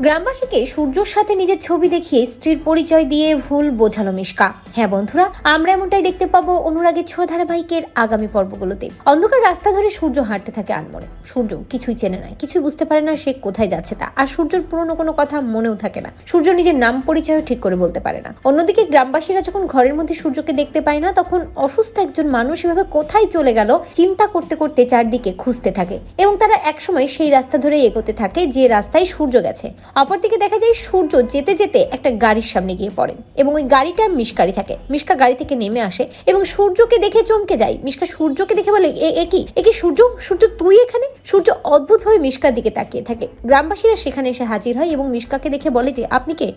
গ্রামবাসীকে সূর্যর সাথে নিজের ছবি দেখিয়ে স্ত্রীর পরিচয় দিয়ে ভুল বোঝালো মিশকা। হ্যাঁ বন্ধুরা, আমরা এমনটাই দেখতে পাবো অনুরাগের ছ ধারাবাহিকের আগামী পর্বগুলোতে। অন্ধকার রাস্তা ধরে সূর্য হাঁটতে থাকে আনমনে। সূর্য কিছুই চেনে না, কিছুই বুঝতে পারে না সে কোথায় যাচ্ছে তা। আর সূর্যের পুরনো কোনো কথা মনেও থাকে না। সূর্য নিজের নাম পরিচয়ও ঠিক করে বলতে পারে না। অন্যদিকে গ্রামবাসীরা যখন ঘরের মধ্যে সূর্যকে দেখতে পায় না, তখন অসুস্থ একজন মানুষ এভাবে কোথায় চলে গেল চিন্তা করতে করতে চারদিকে খুঁজতে থাকে। এবং তারা একসময় সেই রাস্তা ধরে এগোতে থাকে যে রাস্তায় সূর্য গেছে। অপরদিকে দেখা যায় সূর্য যেতে যেতে একটা গাড়ির সামনে গিয়ে পড়ে এবং ওই গাড়িটা মিশকারি থাকে। মিশকা গাড়ি থেকে নেমে আসে এবং সূর্যকে দেখে চমকে যায়। মিশকা সূর্যকে দেখে বলে, এ কি? এ কি সূর্য? সূর্য তুই এখানে? সূর্য অদ্ভুতভাবে মিশকার দিকে তাকিয়ে থাকে। গ্রামবাসীরা সেখানে এসে হাজির হয় এবং মিশকাকে দেখে বলে যে, আপনি কে?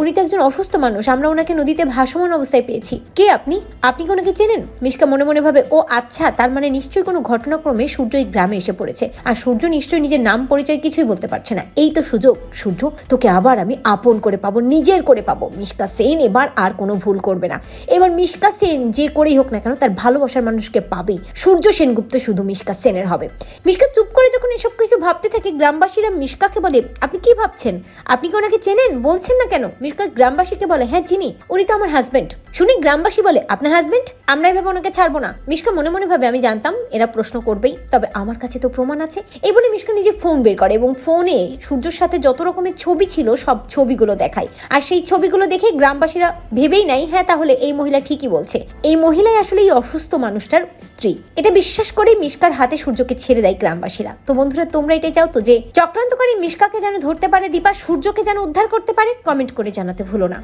উনি তো একজন অসুস্থ মানুষ। আমরা ওনাকে নদীতে ভাসমান অবস্থায় পেয়েছি। কে আপনি? আপনি কি ওনাকে চেনেন? মিশকা মনে মনে ভাবে, ও আচ্ছা তার মানে নিশ্চয়ই কোনো ঘটনাক্রমে সূর্য এই গ্রামে এসে পড়েছে। আর সূর্য নিশ্চয়ই নিজের নাম পরিচয় কিছুই বলতে পারছে না। এই তো সুযোগ। সূর্য, তোকে আবার আমি আপন করে পাবো, নিজের করে পাবো। মিশকা সেন এবার আর কোনো ভুল করবে না। এবার মিশকা সেন যে করেই হোক না কেন তার ভালোবাসার মানুষকে পাবেই। সূর্য সেনগুপ্ত শুধু মিশকা সেনের হবে। মিশকা চুপ করে যখন এসব কিছু ভাবতে থাকে, গ্রামবাসীরা মিশকাকে বলে, আপনি কি ভাবছেন? আপনি কি ওনাকে চেনেন? বলছেন না কেন? মিশকা গ্রামবাসীকে বলে হ্যাঁ চিনি। উনি তো আমার হাজবেন্ড শুনি গ্রামবাসী বলে, আপনার হাজবেন্ড আমরা এভাবে ওনাকে ছাড়বো না। মিশকা মনে মনে ভাবে, আমি জানতাম এরা প্রশ্ন করবেই। তবে আমার কাছে তো প্রমাণ আছে। এই বলে মিশকা নিজে ফোন বের করে এবং ফোনে সূর্যর সাথে যত রকমের ছবি ছিল, সব ছবিগুলো দেখায়। আর সেই ছবিগুলো দেখে গ্রামবাসীরা ভেবেই নাই হ্যাঁ তাহলে এই মহিলা ঠিকই বলছে। এই মহিলাই আসলে এই অসুস্থ মানুষটার স্ত্রী। এটা বিশ্বাস করে মিশকার হাতে সূর্যকে ছেড়ে দেয় গ্রামবাসীরা। তো বন্ধুরা, তোমরা এটাই চাও তো যে, চক্রান্তকারী মিশকাকে যেন ধরতে পারে দীপা, সূর্যকে যেন উদ্ধার করতে পারে কমেন্ট করে জানাতে ভুলো না।